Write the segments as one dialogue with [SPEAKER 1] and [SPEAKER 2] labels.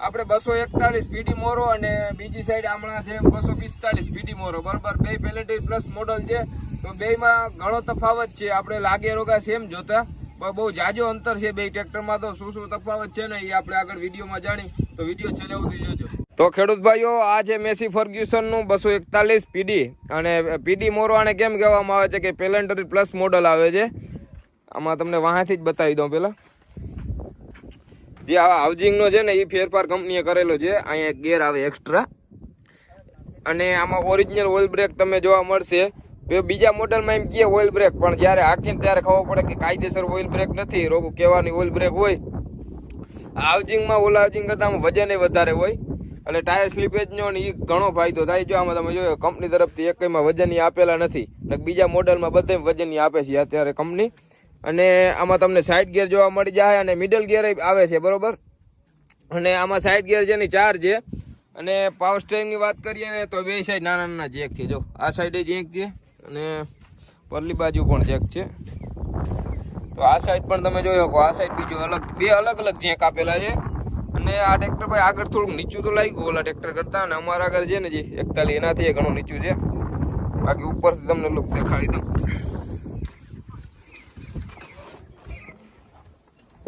[SPEAKER 1] આપણે બસો એકતાલીસ પીડી મોરો અને બીજી સાઈડ હમણાં છે બસો પિસ્તાલીસ પીડી મોરો. બરાબર? બે પેલેટી પ્લસ મોડલ છે. તો બેમાં ઘણો તફાવત છે. આપણે લાગે રોગા સેમ જોતા. પણ બહુ જાજો અંતર છે બે ટ્રેક્ટરમાં તો શું શું તફાવત છે ને એ આપણે આગળ વિડીયોમાં જાણી. તો વીડિયો છેલ્લે સુધી જોજો. તો ખેડૂત ભાઈઓ, આ છે મેસી ફર્ગ્યુસનનું બસો એકતાલીસ પીડી અને પીડી મોરો આને કેમ કહેવામાં આવે છે કે પેલેન્ટરી પ્લસ મોડલ આવે છે? આમાં તમને વાંથી જ બતાવી દઉં પેલા. જે આ હાઉસિંગનો છે ને, એ ફેરફાર કંપનીએ કરેલો છે. અહીંયા એક ગેર આવે એક્સ્ટ્રા અને આમાં ઓરિજિનલ ઓઇલ બ્રેક તમને જોવા મળશે. બીજા મોડલમાં એમ કહે ઓઇલ બ્રેક પણ જ્યારે હાકીને ત્યારે ખબર પડે કે કાયદેસર ઓઇલ બ્રેક નથી. રોગું કહેવાની ઓઇલ બ્રેક હોય. હાઉસિંગમાં ઓલા હાઉસિંગ કરતાં વજન વધારે હોય. અને ટાયર સ્લીપેજનો એ ઘણો ફાયદો થાય જો આમાં તમે જોયો કંપની તરફથી એકમાં વજન ઈ આપેલા નથી. બીજા મોડલમાં બધે વજનની આપે છે. અત્યારે કંપની અને આમાં તમને સાઈડ ગેર જોવા મળી જાય અને મિડલ ગેર આવે છે, બરોબર? અને આમાં સાઈડ ગિયર છે ની ચાર છે, અને પાવર સ્ટેરિંગની વાત કરીએ ને તો બે સાઈડ નાના નાના જેક છે, જો. આ સાઈડે જેક છે, અને પરલી બાજુ પણ જેક છે. તો આ સાઈડ પણ તમે જોઈ શકો, આ સાઈડ બીજો અલગ, બે અલગ અલગ જેક આપેલા છે. અને આ ટ્રેક્ટર ભાઈ આગળ થોડુંક નીચું તો લાગ્યું, ઓલા ટ્રેક્ટર કરતા, અને અમારા આગળ છે ને જે એકતાલી, એનાથી ઘણું નીચું છે. બાકી ઉપરથી તમને લુક દેખાડી દઉં.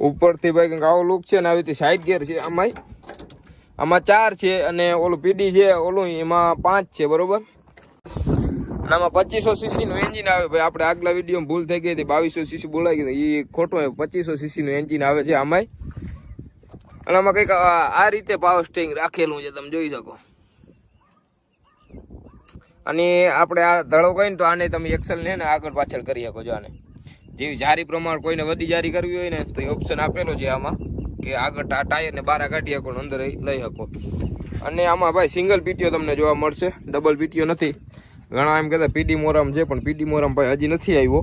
[SPEAKER 1] ઉપરથી ભાઈ કંઈક આવો લુક છે ને આવી રીતે સાઈડ ગેર છે આમાં આમાં ચાર છે અને ઓલું પીડી છે, ઓલું એમાં પાંચ છે, બરોબર? આમાં પચીસો સીસી નું એન્જિન આવે ભાઈ. આપણે આગલા વીડિયો ભૂલ થઈ ગઈ હતી, બાવીસો સીસી બોલાવી ગઈ એ ખોટું આવે પચીસો સીસી નું એન્જિન આવે છે આમાં અને આમાં કંઈક આ આ રીતે પાવર સ્ટેરિંગ રાખેલું છે, તમે જોઈ શકો. અને આપણે આ ધડો કહીને તો આને તમે એક્સલ ને આગળ પાછળ કરી શકો છો આને. જેવી જારી પ્રમાણ કોઈને વધી જારી કરવી હોય ને, તો એ ઓપ્શન આપેલો છે આમાં, કે આગળ ટાયરને બહાર કાઢી શકો અંદર લઈ શકો. અને આમાં ભાઈ સિંગલ પીટીઓ તમને જોવા મળશે ડબલ પીટીઓ નથી. ઘણા એમ કહેતા પીડી મોરામ છે, પણ પીડી મોરામ ભાઈ હજી નથી આવ્યો.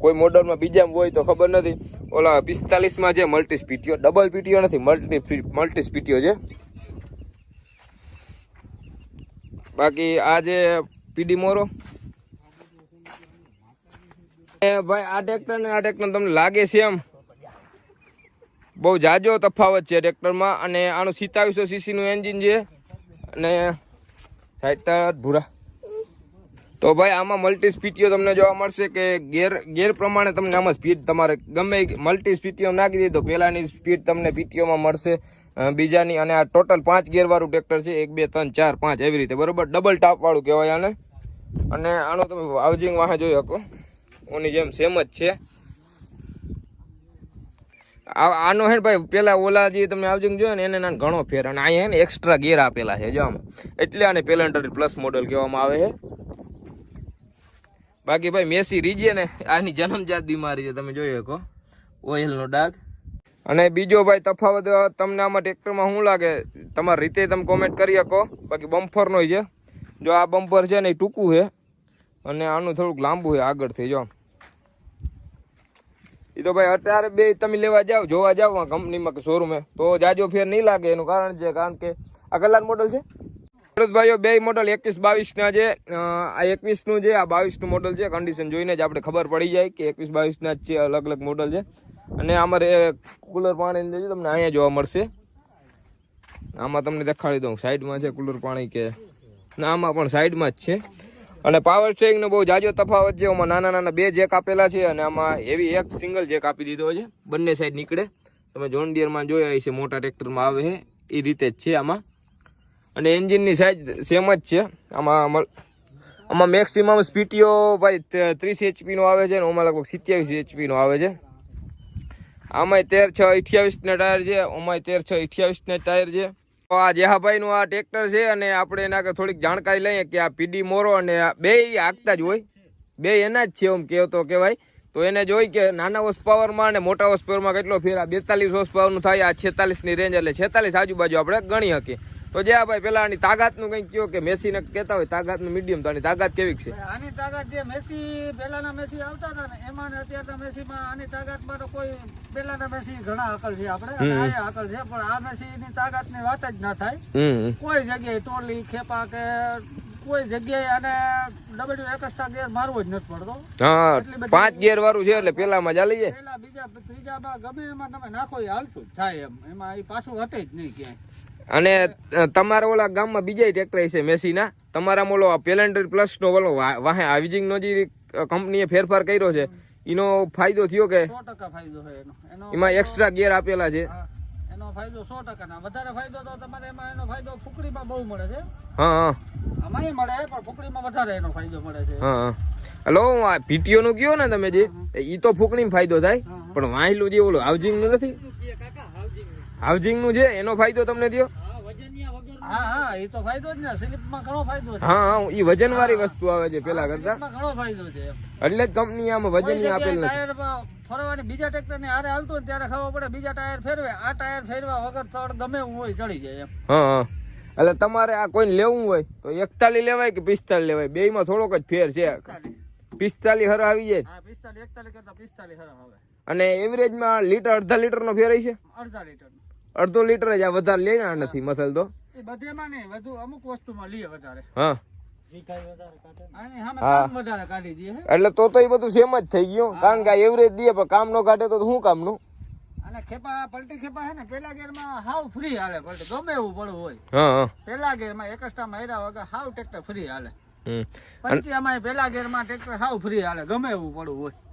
[SPEAKER 1] કોઈ મોડલમાં બીજામાં હોય તો ખબર નથી. ઓલા પિસ્તાલીસમાં છે મલ્ટી સ્પીટીઓ ડબલ પીટીઓ નથી મલ્ટી મલ્ટી સ્પીટીઓ છે. બાકી આ જે પીડી મોરો ભાઈ, આ ટ્રેક્ટર ને આ ટ્રેક્ટર તમને લાગે છે એમ? બહુ જાજો તફાવત છે ટ્રેક્ટરમાં અને આનું સિત્તાવીસો સીસીનું એન્જિન છે અને સાઈડ ભૂરા. તો ભાઈ, આમાં મલ્ટી સ્પીટીઓ તમને જોવા મળશે કે ગેર ગેર પ્રમાણે તમને આમાં સ્પીડ તમારે ગમે મલ્ટી સ્પીટીઓ નાખી દીધી તો પહેલાંની સ્પીડ તમને પીટીઓમાં મળશે. બીજાની અને આ ટોટલ પાંચ ગેરવાળું ટ્રેક્ટર છે, એક, બે, ત્રણ, ચાર, પાંચ, એવી રીતે. બરોબર? ડબલ ટાપવાળું કહેવાય આને. અને આનો તમે હાઉસિંગ વાહે જોઈ શકો. ઓની જેમ સેમ જ છે. આનો હે ભાઈ, પેલા ઓલા જે તમે હાઉસિંગ જોયો ને, એને ના ઘણો ફેર. અને અહીંયા ને એક્સ્ટ્રા ગેર આપેલા છે, જો આમ. એટલે આને પેલેન્ડર પ્લસ મોડલ કહેવામાં આવે છે. બાકી ભાઈ, મેસી રીજે ને, આની જન્મજાત બીમારી છે, તમે જોઈ શકો. ઓઇલનો ડાઘ. અને બીજો ભાઈ તફાવત, તમને આમાં ટ્રેક્ટરમાં શું લાગે? તમારી રીતે તમે કોમેન્ટ કરી શકો. બાકી બમ્ફરનો છે. જો આ બમ્પર છે ને એ ટૂંકું છે. અને આનું થોડુંક લાંબુ છે, આગળથી, જો એ તો ભાઈ અત્યારે બે તમે લેવા જાઓ, જોવા જાઓ કંપનીમાં કે શોરૂમે તો જાજો ફેર નહીં લાગે, એનું કારણ છે, કારણ કે આ કલાક મોડલ છે. ભરતભાઈઓ ભાઈઓ બે મોડલ એકવીસ બાવીસના છે આ એકવીસનું છે આ બાવીસનું મોડલ છે કન્ડિશન જોઈને જ આપણે ખબર પડી જાય કે એકવીસ બાવીસના જ છે, અલગ અલગ મોડલ છે. અને અમારે કુલર પાણી છે તમને અહીંયા જોવા મળશે. આમાં તમને દેખાડી દઉં સાઈડમાં છે કુલર પાણી કે, ના, આમાં પણ સાઈડમાં જ છે. અને પાવર સ્ટેરિંગનો બહુ જાજો તફાવત છે. આમાં નાના નાના બે જેક આપેલા છે અને આમાં એવી એક સિંગલ જેક આપી દીધો છે. બંને સાઈડ નીકળે. તમે જોન ડિયરમાં જોયા છે મોટા ટ્રેક્ટરમાં આવે છે. એ રીતે જ છે આમાં. અને એન્જિનની સાઇઝ સેમ જ છે. આમાં આમાં મેક્સિમમ સ્પીટીઓ ભાઈ ત્રીસ એચપીનો આવે છે ને આમાં લગભગ સિત્યાવીસ એચપીનો આવે છે. આમાંય તેર છ અઠ્યાવીસના ટાયર છે, આમાંય તેર છ અઠ્યાવીસના ટાયર છે. આ જેહાભાઈ નું આ ટ્રેક્ટર છે અને આપણે એના થોડીક જાણકારી લઈએ કે આ પીડી મોરો અને બે હાંકતા જ હોય. બે એના જ છે એમ કહેતો કહેવાય. તો એને જોઈ કે નાના હોર્સ પાવરમાં અને મોટા હોર્સ પાવરમાં કેટલો ફેર આ બેતાલીસ હોર્સ પાવરનું થાય, આ છેતાલીસની રેન્જ એટલે છેતાલીસ આજુબાજુ આપણે ગણી શકીએ. તો જે ભાઈ પેલા આની તાકાતનું કઈ કયો કે મેસીને કેતા હોય તાકાતનું મીડિયમ તો આની તાકાત કેવી છે?
[SPEAKER 2] આની તાકાત જે મેસી પહેલાના મેસી આવતા હતા ને એમાં ને અત્યારના મેસીમાં આની તાકાતમાં તો કોઈ પહેલાના મેસી ઘણા આકલ છે આપણે આકલ છે પણ આ મેસીની તાકાતની વાત જ ના થાય. કોઈ જગ્યાએ ટોલી ખેપા કે કોઈ જગ્યાએ અને ડબલ્યુ એકસ્ટ્રા ગેર મારવો જ નથી પડતો.
[SPEAKER 1] હા પાંચ ગેર વાળું છે એટલે પેલામાં ચાલી જાય.
[SPEAKER 2] પેલા બીજા ત્રીજામાં ગમે એમાં તમે નાખો એ હાલતું જ થાય એમ. એમાં એ પાછું હટે જ નહીં ક્યાંય.
[SPEAKER 1] અને તમારા ઓલા ગામમાં બીજા ટ્રેક્ટર છે મેસીના. તમારા ઓલો પેલેન્ડર પ્લસ નો ઓલો વાહે હાવિજિંગ નો જે કંપનીએ ફેરફાર કર્યો છે. એનો ફાયદો થયો કે? એમાં એક્સ્ટ્રા ગેર આપેલા છે.
[SPEAKER 2] હા, એનો ફાયદો સો ટકા વધારે ફાયદો તો તમારે એમાં એનો ફાયદો ફૂકડીમાં બહુ મળે છે.
[SPEAKER 1] હા હા.
[SPEAKER 2] આમાંય મળે પણ ફૂકડીમાં વધારે એનો ફાયદો મળે છે.
[SPEAKER 1] હા હા. હલો પીટીઓ નું કયો ને તમે જે? ઈ તો ફૂકણી ફાયદો થાય. પણ વાહેલું જે ઓલું હાઉસિંગનું નથી નું છે એનો ફાયદો તમને થયો?
[SPEAKER 2] હા હા એ તો ફાયદો જ ને સ્લીપમાં ઘણો ફાયદો છે.
[SPEAKER 1] હા હા ઈ વજન વાળી વસ્તુ આવે છે પેલા કરતા.
[SPEAKER 2] ઘણો ફાયદો છે
[SPEAKER 1] એટલે જ કંપની આમાં વજન આપેલ નથી.
[SPEAKER 2] ફરવાની બીજા ટ્રેક્ટર ને હારે હાલતો ત્યારે ખબર પડે બીજા ટાયર ફેરવે. આ ટાયર ફેરવા વગર તળ ગમે એવું હોય ચડી જાય
[SPEAKER 1] હા હા. એટલે તમારે આ કોઈને લેવું હોય તો એકતાલી લેવાય કે પિસ્તાલી લેવાય? બે માં થોડોક જ ફેર છે. પિસ્તાલી. હર આવી જાય.
[SPEAKER 2] પિસ્તાલીસ એકતાલીસ કરતા પિસ્તાલીસ હરામ આવે.
[SPEAKER 1] અને એવરેજમાં લીટર અડધા લીટર નો ફેર છે?
[SPEAKER 2] અડધા લીટર
[SPEAKER 1] અડધો લીટર જ આ વધારે લેના નથી મસલ તો?
[SPEAKER 2] એ બધેમાં નહીં વધુ અમુક વસ્તુમાં લઈએ વધારે.
[SPEAKER 1] હા.
[SPEAKER 2] કામ.
[SPEAKER 1] એટલે તો તો એ બધું સેમ જ થઈ ગયું. કારણ કે એવરેજ દે પણ કામ નો કાઢે તો શું કામનું?
[SPEAKER 2] અને ખેપા પલટી ખેપા હે ને પેલા ગેરમાં હાવ ફ્રી હાલે પલટી. ગમે એવું પડવું હોય.
[SPEAKER 1] હા હા.
[SPEAKER 2] પેલા ગેરમાં એક એક્સ્ટ્રા માર્યા વગર હાવ ટ્રેક્ટર ફ્રી હાલે.
[SPEAKER 1] હમ.
[SPEAKER 2] અમારે પેલા ગેરમાં ટ્રેક્ટર હાવ ફ્રી હાલે ગમે એવું પડવું હોય.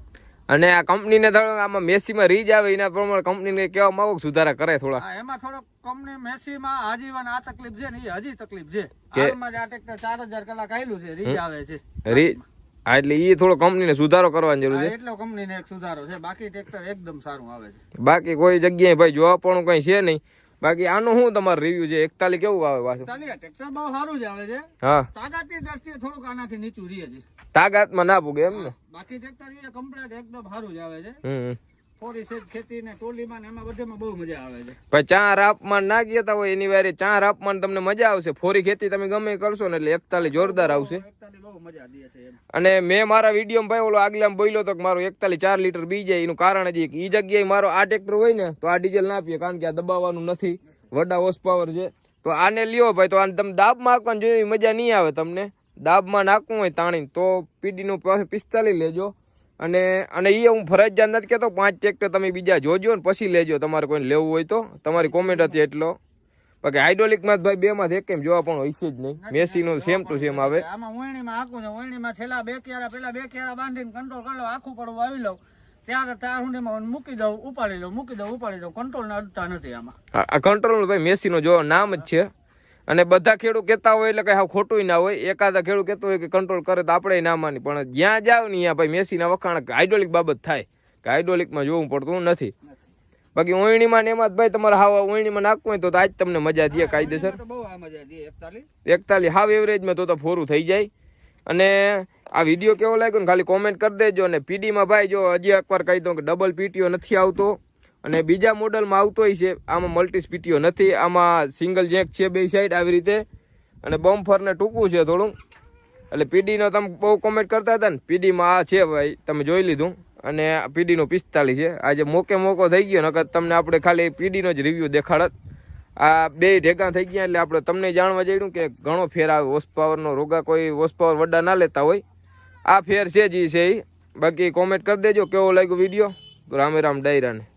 [SPEAKER 1] અને આ કંપનીને ને આમાં મેસીમાં રીજ આવે એના પ્રમાણે કંપનીને કહેવા માંગુ કે સુધારા કરે થોડા.
[SPEAKER 2] એમાં થોડોક કંપની મેસીમાં આજીવન આ તકલીફ છે ને એ હજી તકલીફ છે. હાલમાં જ આ ટ્રેક્ટર ચાર હજાર કલાક આવેલું છે રીજ આવે છે.
[SPEAKER 1] રીજ હા એટલે એ થોડો કંપનીને સુધારો કરવાની જરૂર છે.
[SPEAKER 2] એટલો કંપનીને એક સુધારો છે. બાકી ટ્રેક્ટર એકદમ સારું આવે છે.
[SPEAKER 1] બાકી કોઈ જગ્યાએ ભાઈ જોવા પણ કઈ છે નહીં. બાકી આનું શું તમારું રિવ્યુ છે? એકતાલી કેવું આવે પાછું?
[SPEAKER 2] ટ્રેક્ટર બહુ સારું જ આવે છે.
[SPEAKER 1] હા.
[SPEAKER 2] તાકાતની દ્રષ્ટિએ થોડુંક આનાથી નીચું રહે છે.
[SPEAKER 1] તાકાતમાં ના પૂગે એમ ને?
[SPEAKER 2] બાકી ટ્રેક્ટર એ કમ્પ્લીટ એકદમ સારું જ આવે છે.
[SPEAKER 1] હમ.
[SPEAKER 2] સેજ ખેતી ને ટોલીમાં ને એમાં બધેમાં બહુ મજા આવે છે.
[SPEAKER 1] પછી ચાર આપમાં ના ગયા હોય એની વારે. ચાર આપમાં તમને મજા આવશે. ફોરી ખેતી તમે ગમે કરશો ને એટલે એકતાલી જોરદાર આવશે.
[SPEAKER 2] બહુ મજા દે
[SPEAKER 1] અને મેં મારા વીડિયો ભાઈ ઓલો આગલામાં બોલ્યો તો કે મારો એકતાલી ચાર લીટર બી જાય. એનું કારણ જ ઈ જગ્યાએ મારો આ ટ્રેક્ટર હોય ને તો આ ડીઝલ ના પીએ. કારણ કે આ દબાવવાનું નથી. વડા હોસ પાવર છે. તો આને લ્યો ભાઈ તો આને તમે દાબમાં નાખવાનું જોઈએ મજા નહીં આવે તમને. દાબમાં નાખવું હોય તાણી તો પીડી નું પિસ્તાલીસ લેજો. અને અને એ હું ફરજિયાત નથી કહેતો પાંચ ટ્રેક્ટર તમે બીજા જોજો ને પછી લેજો તમારે કોઈને લેવું હોય તો. તમારી કોમેન્ટ હતી એટલો. બાકી હાઇડ્રોલિકમાં ભાઈ બે માં એક કેમ જોવા પણ હોય છે જ નહીં. મેસી નું સેમ ટુ સેમ આવે.
[SPEAKER 2] આમાં વણણીમાં આખું છે વણણીમાં છેલ્લા બે ક્યારા પેલા બે ક્યારા બાંધીને કંટ્રોલ કરી લો આખું પડવું આવી લઉં. ત્યારે તાર હુંડીમાં મૂકી દઉં ઉપાડી લઉં મૂકી દઉં ઉપાડી દઉં. કંટ્રોલ ને અડતા નથી આમાં.
[SPEAKER 1] આ કંટ્રોલ ભાઈ મેસી નો જો નામ જ છે. અને બધા ખેડૂત કહેતા હોય એટલે કઈ હાવ ખોટું ના હોય. એકાદા ખેડૂત કહેતો હોય કે કંટ્રોલ કરે તો આપણે ના માની પણ જ્યાં જાવ ને ત્યાં ભાઈ મેસીના વખાણ હાઇડ્રોલિક બાબત થાય. કે હાઇડ્રોલિકમાં જોવું પડતું નથી. બાકી ઓયણીમાં ને એમાં જ ભાઈ તમારે હાવ ઓયણીમાં નાખવું હોય તો આજ તમને મજા દે કાયદેસર.
[SPEAKER 2] એકતાલીસ?
[SPEAKER 1] એકતાલી હાવ એવરેજમાં તો તો ફોરું થઈ જાય. અને આ વીડિયો કેવો લાગ્યો ને ખાલી કોમેન્ટ કરી દેજો. અને પીડીમાં ભાઈ જો હજી એકવાર કહી દઉં કે ડબલ પીટીઓ નથી આવતો. અને બીજા મોડલમાં આવતોય છે. આમાં મલ્ટી સ્પીટીઓ નથી. આમાં સિંગલ જેક છે બે સાઈડ આવી રીતે. અને બમ્ફરને ટૂંકું છે થોડું. એટલે પીડીનો તમે બહુ કોમેન્ટ કરતા હતા ને, પીડીમાં આ છે ભાઈ, તમે જોઈ લીધું. અને પીડીનો પિસ્તાલીસ છે. આજે મોકે મોકો થઈ ગયો નકર તમને આપણે ખાલી પીડીનો જ રિવ્યૂ દેખાડત. આ બે ઢેગા થઈ ગયા એટલે આપણે તમને જાણવા જઈડું કે ઘણો ફેર આવે વોશ પાવરનો રોગા કોઈ વોશ પાવર વડા ના લેતા હોય. આ ફેર છે જ છે એ બાકી કોમેન્ટ કરી દેજો કેવો લાગ્યો વીડિયો રામે રામ ડાયરાને.